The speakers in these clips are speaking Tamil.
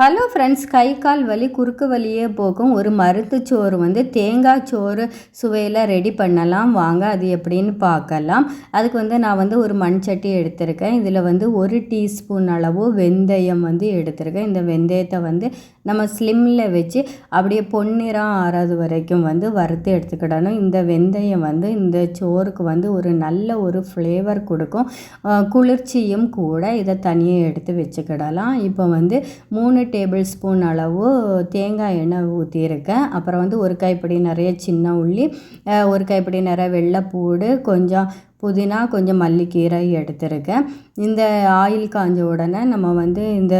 ஹலோ ஃப்ரெண்ட்ஸ் கை கால் வலி குறுக்கு வழியே போகும். ஒரு மருத்து சோறு வந்து தேங்காய் சோறு சுவையில் ரெடி பண்ணலாம். வாங்க அது எப்படின்னு பார்க்கலாம். அதுக்கு வந்து நான் வந்து ஒரு மண் சட்டி எடுத்திருக்கேன். இதில் வந்து ஒரு டீஸ்பூன் அளவு வெந்தயம் வந்து எடுத்திருக்கேன். இந்த வெந்தயத்தை வந்து நம்ம ஸ்லிம்மில் வச்சு அப்படியே பொன்னிறம் ஆறாது வரைக்கும் வந்து வறுத்து எடுத்துக்கிடணும். இந்த வெந்தயம் வந்து இந்த சோறுக்கு வந்து ஒரு நல்ல ஒரு ஃப்ளேவர் கொடுக்கும். குளிர்ச்சியும் கூட இதை தனியாக எடுத்து வச்சுக்கிடலாம். இப்போ வந்து மூணு டேபிள் ஸ்பூன் அளவு தேங்காய் எண்ணெய் ஊற்றியிருக்கேன் அப்புறம் வந்து ஒரு கைப்பிடி நிறைய சின்ன உள்ளி ஒரு கைப்பிடி நிறைய வெள்ளைப்பூடு கொஞ்சம் புதினா கொஞ்சம் மல்லிக்கீரை எடுத்திருக்கேன். இந்த ஆயில் காஞ்ச உடனே நம்ம வந்து இந்த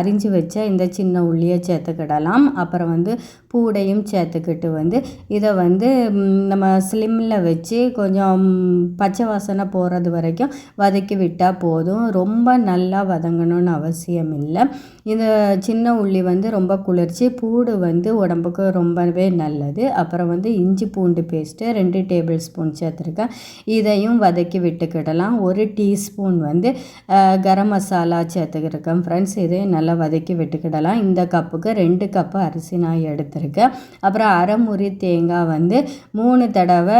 அரிஞ்சு வச்ச இந்த சின்ன உள்ளியை சேர்த்துக்கிடலாம். அப்புறம் வந்து பூடையும் சேர்த்துக்கிட்டு வந்து இதை வந்து நம்ம ஸ்லிம்மில் வச்சு கொஞ்சம் பச்சை வாசனை போகிறது வரைக்கும் வதக்கி விட்டால் போதும். ரொம்ப நல்லா வதங்கணும்னு அவசியம் இல்லை. இந்த சின்ன உள்ளி வந்து ரொம்ப குளிர்ச்சி பூடு வந்து உடம்புக்கு ரொம்பவே நல்லது. அப்புறம் வந்து இஞ்சி பூண்டு பேஸ்ட்டு ரெண்டு டேபிள் ஸ்பூன் சேர்த்துருக்கேன். இதையும் அதையும் வதக்கி விட்டுக்கிடலாம். ஒரு டீஸ்பூன் வந்து கரம் மசாலா சேர்த்துக்கிருக்கேன் ஃப்ரெண்ட்ஸ் இதையும் நல்லா வதக்கி விட்டுக்கிடலாம். இந்த கப்புக்கு ரெண்டு கப்பு அரிசி நான் எடுத்திருக்கேன். அப்புறம் அரைமுறி தேங்காய் வந்து மூணு தடவை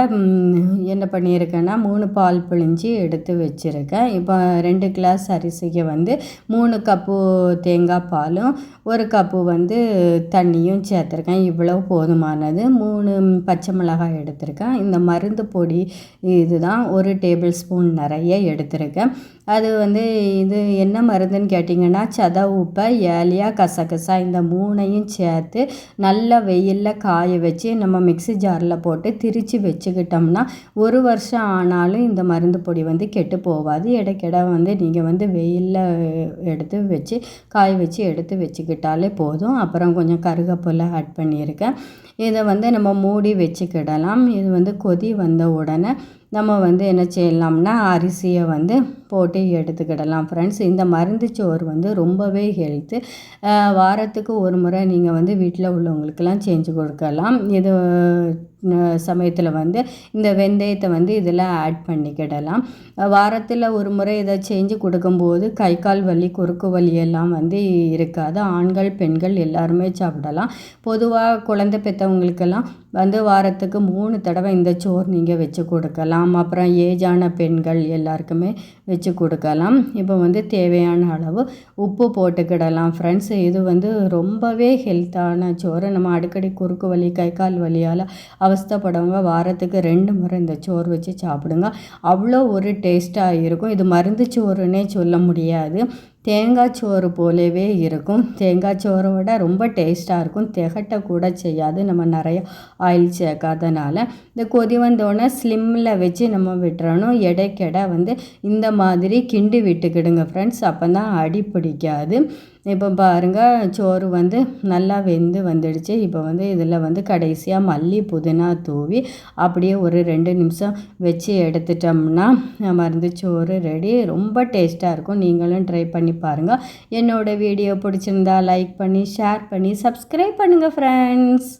என்ன பண்ணியிருக்கேன்னா மூணு பால் பிழிஞ்சி எடுத்து வச்சுருக்கேன். இப்போ ரெண்டு கிளாஸ் அரிசிக்கு வந்து மூணு கப்பு தேங்காய் பாலும் ஒரு கப்பு வந்து தண்ணியும் சேர்த்துருக்கேன். இவ்வளோ போதுமானது. மூணு பச்சை மிளகாய் எடுத்திருக்கேன். இந்த மருந்து பொடி இதுதான். ஒரு டேபிள் ஸ்பூன் நிறைய எடுத்திருக்கேன். அது வந்து இது என்ன மருந்துன்னு கேட்டிங்கன்னா சத உப்பை ஏலியாக கசகசா இந்த மூணையும் சேர்த்து நல்லா வெயிலில் காய வச்சு நம்ம மிக்சி ஜாரில் போட்டு திரித்து வச்சுக்கிட்டோம்னா ஒரு வருஷம் ஆனாலும் இந்த மருந்து பொடி வந்து கெட்டு போகாது. இடைக்கிட வந்து நீங்கள் வந்து வெயிலில் எடுத்து வச்சு காய வச்சு எடுத்து வச்சுக்கிட்டாலே போதும். அப்புறம் கொஞ்சம் கருகப்புல்லை ஆட் பண்ணியிருக்கேன். இதை வந்து நம்ம மூடி வச்சுக்கிடலாம். இது வந்து கொதி வந்த உடனே நம்ம வந்து என்ன செய்யலாம்னா அரிசியை வந்து போட்டு எடுத்துக்கிடலாம். ஃப்ரெண்ட்ஸ் இந்த மருந்து சோறு வந்து ரொம்பவே ஹெல்த்து வாரத்துக்கு ஒரு முறை நீங்கள் வந்து வீட்டில் உள்ளவங்களுக்கெல்லாம் செஞ்சு கொடுக்கலாம். இது சமயத்தில் வந்து இந்த வெந்தயத்தை வந்து இதில் ஆட் பண்ணிக்கிடலாம். வாரத்தில் ஒரு முறை இதை செஞ்சு கொடுக்கும்போது கை கால் வலி குறுக்கு வலி எல்லாம் வந்து இருக்காது. ஆண்கள் பெண்கள் எல்லாருமே சாப்பிடலாம். பொதுவாக குழந்தை பெற்றவங்களுக்கெல்லாம் வந்து வாரத்துக்கு மூணு தடவை இந்த சோறு நீங்கள் வச்சு கொடுக்கலாம். அப்புறம் ஏஜான பெண்கள் எல்லாருக்குமே வச்சு கொடுக்கலாம். இப்போ வந்து தேவையான அளவு உப்பு போட்டுக்கிடலாம். ஃப்ரெண்ட்ஸ் இது வந்து ரொம்பவே ஹெல்த்தான சோறு. நம்ம அடிக்கடி குறுக்கு வலி கை கால் வலியால் அவஸ்தப்படவங்க வாரத்துக்கு ரெண்டு முறை இந்த சோறு வச்சு சாப்பிடுங்க. அவ்வளோ ஒரு டேஸ்ட்டாக இருக்கும். இது மருந்து சோறுன்னே சொல்ல முடியாது. தேங்காய் சோறு போலவே இருக்கும். தேங்காய் சோறை விட ரொம்ப டேஸ்ட்டாக இருக்கும். திகட்ட கூட செய்யாது. நம்ம நிறைய ஆயில் சேர்க்காதனால. இந்த கொதி வந்தோடனே ஸ்லிம்மில் வச்சு நம்ம விட்டுறணும். எடைக்கெடை வந்து இந்த மாதிரி கிண்டி விட்டுக்கிடுங்க ஃப்ரெண்ட்ஸ் அப்போ தான் அடி பிடிக்காது. இப்போ பாருங்கள் சோறு வந்து நல்லா வெந்து வந்துடுச்சு. இப்போ வந்து இதில் வந்து கடைசியாக மல்லி புதினா தூவி அப்படியே ஒரு ரெண்டு நிமிஷம் வச்சு எடுத்துட்டோம்னா மருந்து சோறு ரெடி. ரொம்ப டேஸ்ட்டாக இருக்கும். நீங்களும் ட்ரை பண்ணி பாருங்கள் என்னோடய வீடியோ பிடிச்சிருந்தா லைக் பண்ணி ஷேர் பண்ணி சப்ஸ்கிரைப் பண்ணுங்கள் ஃப்ரெண்ட்ஸ்